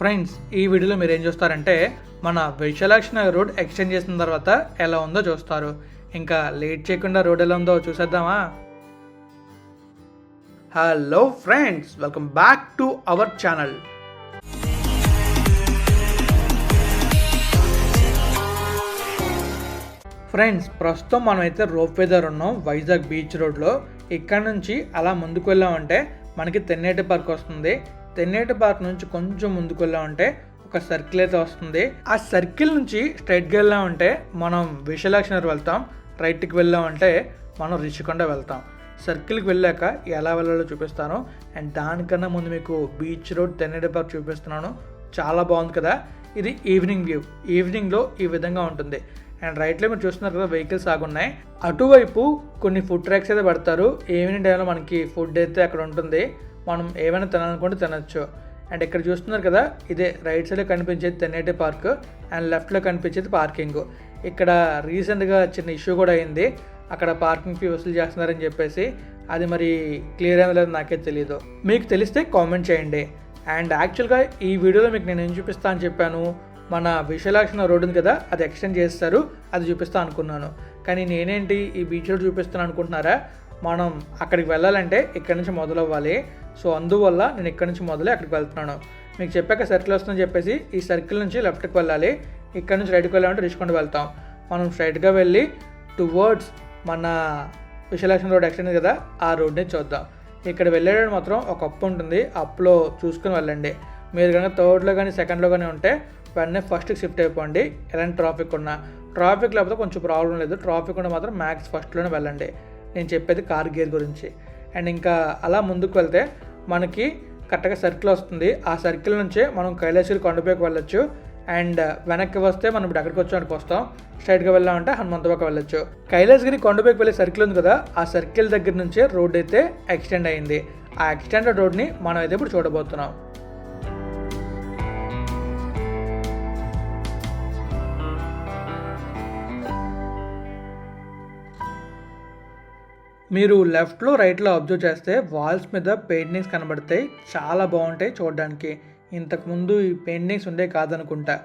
Friends ఈ వీడియోలో మీరు ఏం చూస్తారంటే మన విశాలాక్షి నగర్ రోడ్ ఎక్స్టెండ్ చేసిన తర్వాత ఎలా ఉందో చూస్తారు. ఇంకా లేట్ చేయకుండా రోడ్ ఎలా ఉందో చూసేద్దామా? Hello friends welcome back to our channel friends ప్రస్తుతం మనమైతే రోప్ వేదర్ ఉన్నాం వైజాగ్ బీచ్ రోడ్లో. ఇక్కడ నుంచి అలా ముందుకు వెళ్ళామంటే మనకి తెన్నేటి పార్క్ వస్తుంది. తెన్నేటి పార్క్ నుంచి కొంచెం ముందుకు వెళ్ళామంటే ఒక సర్కిల్ అయితే వస్తుంది. ఆ సర్కిల్ నుంచి స్ట్రైట్గా వెళ్ళామంటే మనం విశాలాక్షి వెళ్తాం. రైట్కి వెళ్ళామంటే మనం రిషికొండ వెళ్తాం. సర్కిల్కి వెళ్ళాక ఎలా వెళ్ళాలో చూపిస్తాను. అండ్ దానికన్నా ముందు మీకు బీచ్ రోడ్ తెన్నేటి పార్క్ చూపిస్తున్నాను. చాలా బాగుంది కదా. ఇది ఈవినింగ్ వ్యూ. ఈవినింగ్లో ఈ విధంగా ఉంటుంది. అండ్ రైట్లో మీరు చూస్తున్నారు కదా వెహికల్స్ ఆగున్నాయి. అటువైపు కొన్ని ఫుడ్ ట్రాక్స్ అయితే పెడతారు. ఈవినింగ్ టైంలో మనకి ఫుడ్ అయితే అక్కడ ఉంటుంది. మనం ఏమైనా తినాలనుకుంటే తినచ్చు. అండ్ ఇక్కడ చూస్తున్నారు కదా ఇదే రైట్ సైడ్లో కనిపించేది తెన్నేటి పార్క్ అండ్ లెఫ్ట్లో కనిపించేది పార్కింగ్. ఇక్కడ రీసెంట్గా చిన్న ఇష్యూ కూడా అయింది. అక్కడ పార్కింగ్ ఫీ వసూలు చేస్తున్నారని చెప్పేసి అది మరి క్లియర్ అయిన లేదో నాకే తెలియదు మీకు తెలిస్తే కామెంట్ చేయండి. అండ్ యాక్చువల్గా ఈ వీడియోలో మీకు నేను ఏం చూపిస్తా అని చెప్పాను మన విశాలాక్షణ రోడ్ ఉంది కదా అది ఎక్స్టెండ్ చేస్తారు అది చూపిస్తా అనుకున్నాను. కానీ నేనేంటి ఈ బీచ్లో చూపిస్తాను అనుకుంటున్నారా? మనం అక్కడికి వెళ్ళాలంటే ఇక్కడ నుంచి మొదలవ్వాలి. సో అందువల్ల నేను ఇక్కడ నుంచి మొదలై అక్కడికి వెళ్తున్నాను. మీకు చెప్పాక సర్కిల్ వస్తుందని చెప్పేసి ఈ సర్కిల్ నుంచి లెఫ్ట్కి వెళ్ళాలి. ఇక్కడ నుంచి రైట్కి వెళ్ళాలంటే రిషికొండ వెళ్తాం. మనం స్ట్రైట్గా వెళ్ళి టువర్డ్స్ మన విశాలాక్షణ రోడ్ ఎక్స్టెండ్ కదా ఆ రోడ్ని చూద్దాం. ఇక్కడ వెళ్ళేటప్పుడు మాత్రం ఒక అప్పు ఉంటుంది. అప్పులో చూసుకుని వెళ్ళండి. మీరు కనుక థర్డ్లో కానీ సెకండ్లో కానీ ఉంటే వెంటనే ఫస్ట్కి షిఫ్ట్ అయిపోండి. ఎలాంటి ట్రాఫిక్ ఉన్నా. ట్రాఫిక్ లేకపోతే కొంచెం ప్రాబ్లం లేదు. ట్రాఫిక్ ఉంటే మాత్రం మ్యాక్స్ ఫస్ట్లోనే వెళ్ళండి. నేను చెప్పేది కార్ గేర్ గురించి. అండ్ ఇంకా అలా ముందుకు వెళ్తే మనకి కరెక్ట్గా సర్కిల్ వస్తుంది. ఆ సర్కిల్ నుంచే మనం కైలాసగిరి కొండపైకి వెళ్ళొచ్చు. అండ్ వెనక్కి వస్తే మనం ఇప్పుడు ఎక్కడికి వచ్చాం వస్తాం. స్ట్రైట్గా వెళ్ళామంటే హనుమంతబాక వెళ్ళొచ్చు. కైలాసగిరి కొండపైకి వెళ్ళే సర్కిల్ ఉంది కదా ఆ సర్కిల్ దగ్గర నుంచే రోడ్ అయితే ఎక్స్టెండ్ అయింది. ఆ ఎక్స్టెండెడ్ రోడ్ని మనం అయితే ఇప్పుడు చూడబోతున్నాం. మీరు లెఫ్ట్లో రైట్లో అబ్జర్వ్ చేస్తే వాల్స్ మీద పెయింటింగ్స్ కనబడతాయి. చాలా బాగుంటాయి చూడడానికి. ఇంతకుముందు ఈ పెయింటింగ్స్ ఉండే కాదనుకుంటా.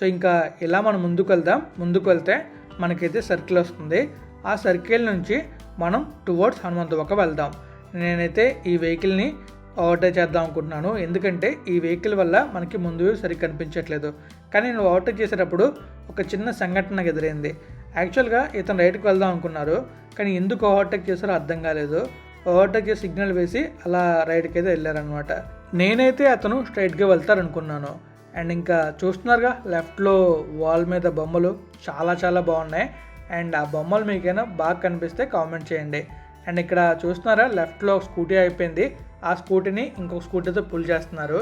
సో ఇంకా ఇలా మనం ముందుకు వెళ్దాం. ముందుకు వెళ్తే మనకైతే సర్కిల్ వస్తుంది. ఆ సర్కిల్ నుంచి మనం టువర్డ్స్ హనుమంతవక వెళ్దాం. నేనైతే ఈ వెహికల్ని ఓవర్టేక్ చేద్దాం అనుకుంటున్నాను. ఎందుకంటే ఈ వెహికల్ వల్ల మనకి ముందు సరిగ్గా కనిపించట్లేదు. కానీ నేను ఓవర్టేక్ చేసేటప్పుడు ఒక చిన్న సంఘటన ఎదురైంది. యాక్చువల్గా ఇతను రైట్కి వెళ్దాం అనుకున్నారు కానీ ఎందుకు ఓవర్టేక్ చేశారో అర్థం కాలేదు. ఓవర్టేక్ చేసి సిగ్నల్ వేసి అలా రైట్కి అయితే వెళ్ళారనమాట నేనైతే అతను స్ట్రైట్గా వెళ్తారనుకున్నాను. అండ్ ఇంకా చూస్తున్నారుగా లెఫ్ట్లో వాల్ మీద బొమ్మలు చాలా చాలా బాగున్నాయి. అండ్ ఆ బొమ్మలు మీకైనా బాగా కనిపిస్తే కామెంట్ చేయండి. అండ్ ఇక్కడ చూస్తున్నారా లెఫ్ట్లో స్కూటీ అయిపోయింది. ఆ స్కూటీని ఇంకొక స్కూటీతో పుల్ చేస్తున్నారు.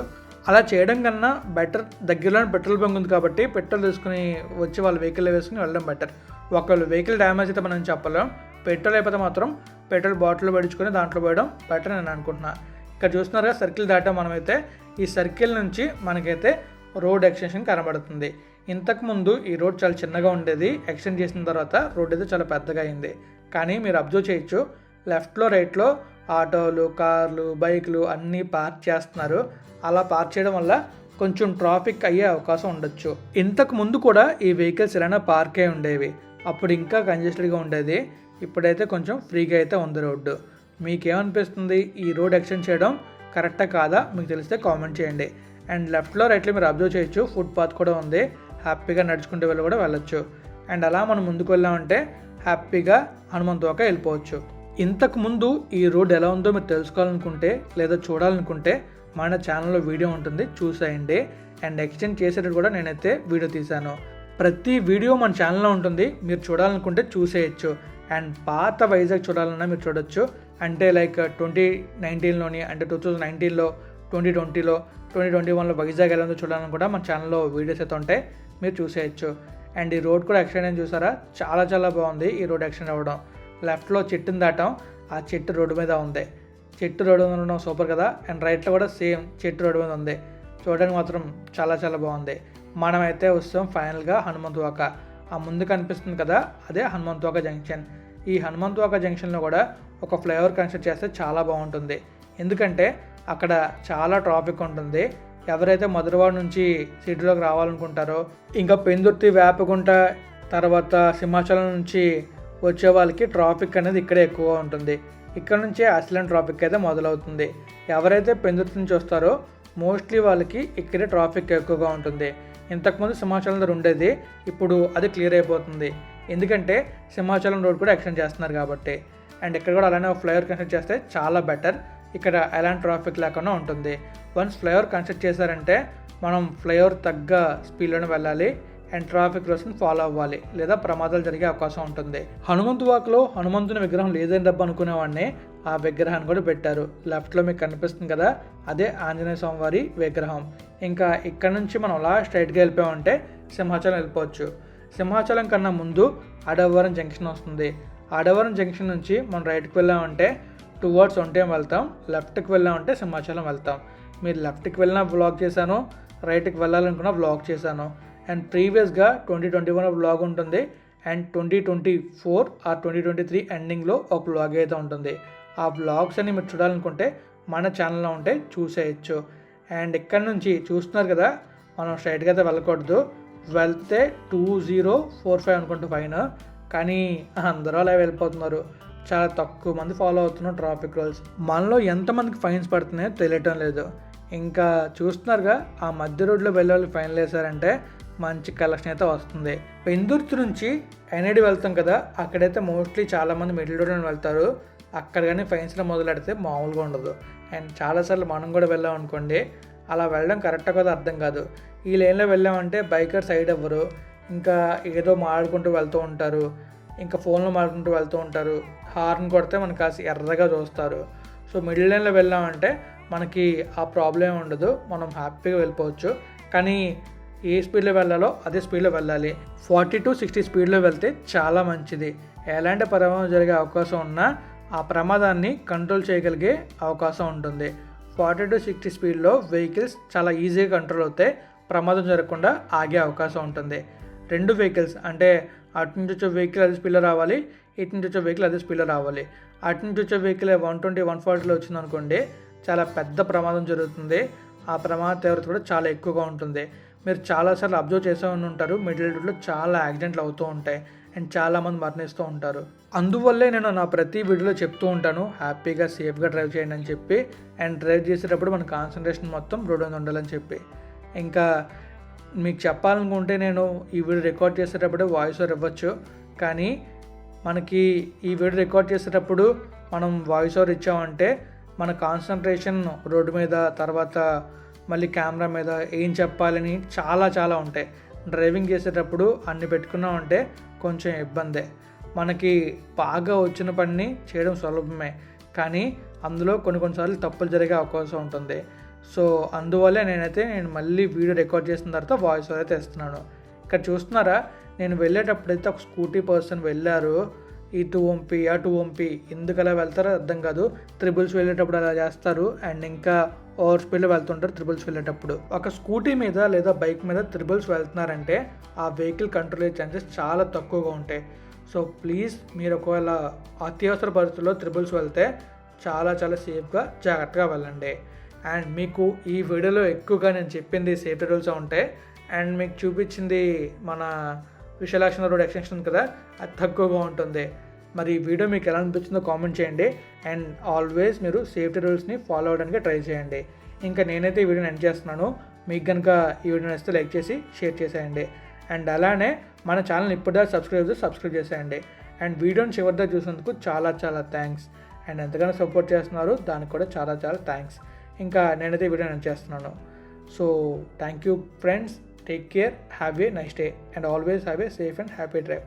అలా చేయడం కన్నా బెటర్ దగ్గరలోనే పెట్రోల్ బంక్ ఉంది కాబట్టి పెట్రోల్ తీసుకుని వచ్చి వాళ్ళ వెహికల్ వేసుకుని వెళ్ళడం బెటర్ ఒకళ్ళు వెహికల్ డ్యామేజ్ అయితే మనం చెప్పలేం. పెట్రోల్ అయిపోతే మాత్రం పెట్రోల్ బాటిల్ పడించుకొని దాంట్లో పోయడం బెటర్ నేను అనుకుంటున్నా. ఇక్కడ చూస్తున్నారుగా సర్కిల్ దాటా మనమైతే ఈ సర్కిల్ నుంచి మనకైతే రోడ్ ఎక్స్టెన్షన్ కనబడుతుంది. ఇంతకుముందు ఈ రోడ్ చాలా చిన్నగా ఉండేది. ఎక్స్టెండ్ చేసిన తర్వాత రోడ్ అయితే చాలా పెద్దగా అయింది. కానీ మీరు అబ్జర్వ్ చేయొచ్చు లెఫ్ట్లో రైట్లో ఆటోలు కార్లు బైకులు అన్నీ పార్క్ చేస్తున్నారు. అలా పార్క్ చేయడం వల్ల కొంచెం ట్రాఫిక్ అయ్యే అవకాశం ఉండొచ్చు. ఇంతకు ముందు కూడా ఈ వెహికల్స్ ఎలానా పార్క్ అయి ఉండేవి. అప్పుడు ఇంకా కంజెస్టెడ్గా ఉండేది. ఇప్పుడైతే కొంచెం ఫ్రీగా అయితే ఉంది రోడ్డు. మీకేమనిపిస్తుంది ఈ రోడ్ ఎక్స్టెండ్ చేయడం? కరెక్టా కాదా? మీకు తెలిస్తే కామెంట్ చేయండి. అండ్ లెఫ్ట్లో రైట్లో మీరు అబ్జర్వ్ చేయొచ్చు. ఫుట్పాత్ కూడా ఉంది. హ్యాపీగా నడుచుకుంటే వెళ్ళి కూడా వెళ్ళొచ్చు. అండ్ అలా మనం ముందుకు వెళ్ళామంటే హ్యాపీగా హనుమంతోక వెళ్ళిపోవచ్చు. ఇంతకు ముందు ఈ రోడ్ ఎలా ఉందో మీరు తెలుసుకోవాలనుకుంటే లేదా చూడాలనుకుంటే మన ఛానల్లో వీడియో ఉంటుంది. చూసేయండి. అండ్ ఎక్స్టెండ్ చేసేటట్టు కూడా నేనైతే వీడియో తీశాను. ప్రతి వీడియో మన ఛానల్లో ఉంటుంది. మీరు చూడాలనుకుంటే చూసేయచ్చు. అండ్ పాత వైజాగ్ చూడాలన్నా మీరు చూడొచ్చు. అంటే లైక్ ట్వంటీ నైన్టీన్లోని అంటే టూ థౌజండ్ నైన్టీన్లో ట్వంటీ ట్వంటీలో ట్వంటీ ట్వంటీ వన్లో వైజాగ్ ఎలా ఉందో చూడాలని కూడా మన ఛానల్లో వీడియోస్ అయితే ఉంటాయి. మీరు చూసేయచ్చు. అండ్ ఈ రోడ్ కూడా ఎక్స్టెండ్ అని చూసారా? చాలా చాలా బాగుంది ఈ రోడ్ ఎక్స్టెండ్ అవ్వడం. లెఫ్ట్లో చెట్టుని దాటం. ఆ చెట్టు రోడ్డు మీద ఉంది. చెట్టు రోడ్డు మీద ఉండడం సూపర్ కదా? అండ్ రైట్లో కూడా సేమ్ చెట్టు రోడ్డు మీద ఉంది. చూడడానికి మాత్రం చాలా చాలా బాగుంది. మనమైతే వస్తాం ఫైనల్గా హనుమంతువాక ఆ ముందు కనిపిస్తుంది కదా అదే హనుమంతువాక జంక్షన్. ఈ హనుమంతువాక జంక్షన్లో కూడా ఒక ఫ్లైఓవర్ కన్స్ట్రక్ట్ చేస్తే చాలా బాగుంటుంది. ఎందుకంటే అక్కడ చాలా ట్రాఫిక్ ఉంటుంది. ఎవరైతే మధురవాడ నుంచి సిటీలోకి రావాలనుకుంటారో ఇంకా పెందుర్తి వేపగుంట తర్వాత సింహాచలం నుంచి వచ్చే వాళ్ళకి ట్రాఫిక్ అనేది ఇక్కడే ఎక్కువ ఉంటుంది. ఇక్కడ నుంచే అసలైన ట్రాఫిక్ అయితే మొదలవుతుంది. ఎవరైతే పెందుర్తి నుంచి వస్తారో మోస్ట్లీ వాళ్ళకి ఇక్కడే ట్రాఫిక్ ఎక్కువగా ఉంటుంది. ఇంతకుముందు సింహాచలం దగ్గర ఉండేది ఇప్పుడు అది క్లియర్ అయిపోతుంది. ఎందుకంటే సింహాచలం రోడ్ కూడా ఎక్స్టెండ్ చేస్తున్నారు కాబట్టి. అండ్ ఇక్కడ కూడా అలానే ఒక ఫ్లైఓవర్ కన్స్ట్రక్ట్ చేస్తే చాలా బెటర్. ఇక్కడ ఎలాంటి ట్రాఫిక్ లేకుండా ఉంటుంది. వన్స్ ఫ్లైఓవర్ కన్స్ట్రక్ట్ చేశారంటే మనం ఫ్లైఓవర్ తగ్గ స్పీడ్లోనే వెళ్ళాలి. అండ్ ట్రాఫిక్ రూల్స్ని ఫాలో అవ్వాలి. లేదా ప్రమాదాలు జరిగే అవకాశం ఉంటుంది. హనుమంతు వాక్లో హనుమంతుని విగ్రహం లేదని డబ్బు అనుకునేవాడిని ఆ విగ్రహాన్ని కూడా పెట్టారు. లెఫ్ట్లో మీకు కనిపిస్తుంది కదా అదే ఆంజనేయ స్వామివారి విగ్రహం. ఇంకా ఇక్కడ నుంచి మనం అలా స్ట్రైట్గా వెళ్ళిపోయామంటే సింహాచలం వెళ్ళిపోవచ్చు. సింహాచలం కన్నా ముందు అడవరం జంక్షన్ వస్తుంది. అడవరం జంక్షన్ నుంచి మనం రైట్కి వెళ్ళామంటే టువర్డ్స్ ఉంటే వెళ్తాం లెఫ్ట్కి వెళ్ళామంటే సింహాచలం వెళ్తాం. మీరు లెఫ్ట్కి వెళ్ళినా బ్లాక్ చేశాను రైట్కి వెళ్ళాలనుకున్నా బ్లాక్ చేశాను. అండ్ ప్రీవియస్గా ట్వంటీ ట్వంటీ వన్ బ్లాగ్ ఉంటుంది. అండ్ ట్వంటీ ట్వంటీ ఫోర్ ఆ ట్వంటీ ట్వంటీ త్రీ ఎండింగ్లో ఒక బ్లాగ్ అయితే ఉంటుంది. ఆ బ్లాగ్స్ అన్ని మీరు చూడాలనుకుంటే మన ఛానల్లో ఉంటే చూసేయచ్చు. అండ్ ఇక్కడ నుంచి చూస్తున్నారు కదా మనం స్ట్రైట్గా అయితే వెళ్ళకూడదు. వెళ్తే టూ జీరో ఫోర్ ఫైవ్ అనుకుంటే ఫైన్. కానీ అందరూ అలా వెళ్ళిపోతున్నారు. చాలా తక్కువ మంది ఫాలో అవుతున్నారు ట్రాఫిక్ రూల్స్. మనలో ఎంతమందికి ఫైన్స్ పడుతున్నాయో తెలియటం లేదు. ఇంకా చూస్తున్నారుగా ఆ మధ్య రోడ్లో వెళ్ళే వాళ్ళు ఫైన్ వేశారంటే మంచి కలెక్షన్ అయితే వస్తుంది. పెందుర్తి నుంచి ఎన్ఐడి వెళ్తాం కదా అక్కడైతే మోస్ట్లీ చాలామంది మిడిల్ రోడ్ అని వెళ్తారు. అక్కడ కానీ ఫైన్స్లో మొదలెడితే మామూలుగా ఉండదు. అండ్ చాలాసార్లు మనం కూడా వెళ్ళాం అనుకోండి అలా వెళ్ళడం కరెక్ట్గా కదా అర్థం కాదు. ఈ లైన్లో వెళ్ళామంటే బైకర్ సైడ్ అవ్వరు ఇంకా ఏదో మాడుకుంటూ వెళ్తూ ఉంటారు. ఇంకా ఫోన్లో మాడుకుంటూ వెళ్తూ ఉంటారు. హార్న్ కొడితే మనకు కాస్త ఎర్రగా చూస్తారు. సో మిడిల్ లైన్లో వెళ్ళామంటే మనకి ఆ ప్రాబ్లం ఉండదు. మనం హ్యాపీగా వెళ్ళిపోవచ్చు. కానీ ఏ స్పీడ్లో వెళ్ళాలో అదే స్పీడ్లో వెళ్ళాలి. ఫార్టీ టు సిక్స్టీ స్పీడ్లో వెళ్తే చాలా మంచిది. ఎలాంటి ప్రమాదం జరిగే అవకాశం ఉన్నా ఆ ప్రమాదాన్ని కంట్రోల్ చేయగలిగే అవకాశం ఉంటుంది. ఫార్టీ టు సిక్స్టీ స్పీడ్లో వెహికల్స్ చాలా ఈజీగా కంట్రోల్ అవుతాయి. ప్రమాదం జరగకుండా ఆగే అవకాశం ఉంటుంది. రెండు వెహికల్స్ అంటే అటు నుంచి వచ్చే వెహికల్ అదే స్పీడ్లో రావాలి ఇటు నుంచి వచ్చే వెహికల్ అదే స్పీడ్లో రావాలి. అటు నుంచి వచ్చే వెహికల్ వన్ ట్వంటీ వన్ ఫార్టీలో వచ్చింది అనుకోండి చాలా పెద్ద ప్రమాదం జరుగుతుంది. ఆ ప్రమాద తీవ్రత కూడా చాలా ఎక్కువగా ఉంటుంది. మీరు చాలాసార్లు అబ్జర్వ్ చేసే ఉంటారు. మిడిల్ రోడ్లో చాలా యాక్సిడెంట్లు అవుతూ ఉంటాయి. అండ్ చాలామంది మరణిస్తూ ఉంటారు. అందువల్లే నేను నా ప్రతి వీడియోలో చెప్తూ ఉంటాను. హ్యాపీగా సేఫ్గా డ్రైవ్ చేయండి అని చెప్పి. అండ్ డ్రైవ్ చేసేటప్పుడు మన కాన్సన్ట్రేషన్ మొత్తం రోడ్ మీద ఉండాలని చెప్పి. ఇంకా మీకు చెప్పాలనుకుంటే నేను ఈ వీడియో రికార్డ్ చేసేటప్పుడు వాయిస్ ఓవర్ ఇవ్వచ్చు. కానీ మనకి ఈ వీడియో రికార్డ్ చేసేటప్పుడు మనం వాయిస్ ఓవర్ ఇచ్చామంటే మన కాన్సన్ట్రేషన్ రోడ్డు మీద తర్వాత మళ్ళీ కెమెరా మీద ఏం చెప్పాలని చాలా చాలా ఉంటాయి. డ్రైవింగ్ చేసేటప్పుడు అన్ని పెట్టుకున్నామంటే కొంచెం ఇబ్బందే. మనకి బాగా వచ్చిన పనిని చేయడం సులభమే. కానీ అందులో కొన్ని కొన్నిసార్లు తప్పులు జరిగే అవకాశం ఉంటుంది. సో అందువల్లే నేనైతే నేను మళ్ళీ వీడియో రికార్డ్ చేసిన తర్వాత వాయిస్ ఓవర్ అయితే ఇస్తున్నాను ఇక్కడ చూస్తున్నారా? నేను వెళ్ళేటప్పుడైతే ఒక స్కూటీ పర్సన్ వెళ్ళారు. ఇటు వంపి అటు వంపి. ఎందుకు అలా వెళ్తారో అర్థం కాదు. త్రిబుల్స్ వెళ్ళేటప్పుడు అలా చేస్తారు. అండ్ ఇంకా స్పీడ్లో వెళ్తుంటారు త్రిబుల్స్ వెళ్ళేటప్పుడు. ఒక స్కూటీ మీద లేదా బైక్ మీద త్రిబుల్స్ వెళ్తున్నారంటే ఆ వెహికల్ కంట్రోల్ అయ్యే ఛాన్సెస్ చాలా తక్కువగా ఉంటాయి. సో ప్లీజ్ మీరు ఒకవేళ అత్యవసర పరిస్థితుల్లో త్రిబుల్స్ వెళ్తే చాలా చాలా సేఫ్గా జాగ్రత్తగా వెళ్ళండి. అండ్ మీకు ఈ వీడియోలో ఎక్కువగా నేను చెప్పింది సేఫ్టీ రూల్స్ ఉంటాయి అండ్ మీకు చూపించింది మన విశాలాక్షణ రోడ్ ఎక్స్టెన్షన్ కదా అది తక్కువగా ఉంటుంది. మరి ఈ వీడియో మీకు ఎలా అనిపించిందో కామెంట్ చేయండి. అండ్ ఆల్వేస్ మీరు సేఫ్టీ రూల్స్ని ఫాలో అవడానికి ట్రై చేయండి. ఇంకా నేనైతే ఈ వీడియోని ఎండ్ చేస్తున్నాను. మీకు కనుక ఈ వీడియో నచ్చితే లైక్ చేసి షేర్ చేసేయండి. అండ్ అలానే మన ఛానల్ ఇప్పటిదాకా సబ్స్క్రైబ్ చేసి సబ్స్క్రైబ్ చేసేయండి. అండ్ వీడియోని చివరిదా చూసినందుకు చాలా చాలా థ్యాంక్స్. అండ్ ఎంతగానో సపోర్ట్ చేస్తున్నారు దానికి కూడా చాలా చాలా థ్యాంక్స్. ఇంకా నేనైతే వీడియో నేను చేస్తున్నాను. So thank you friends. Take care. Have a nice day. And always have a safe and happy drive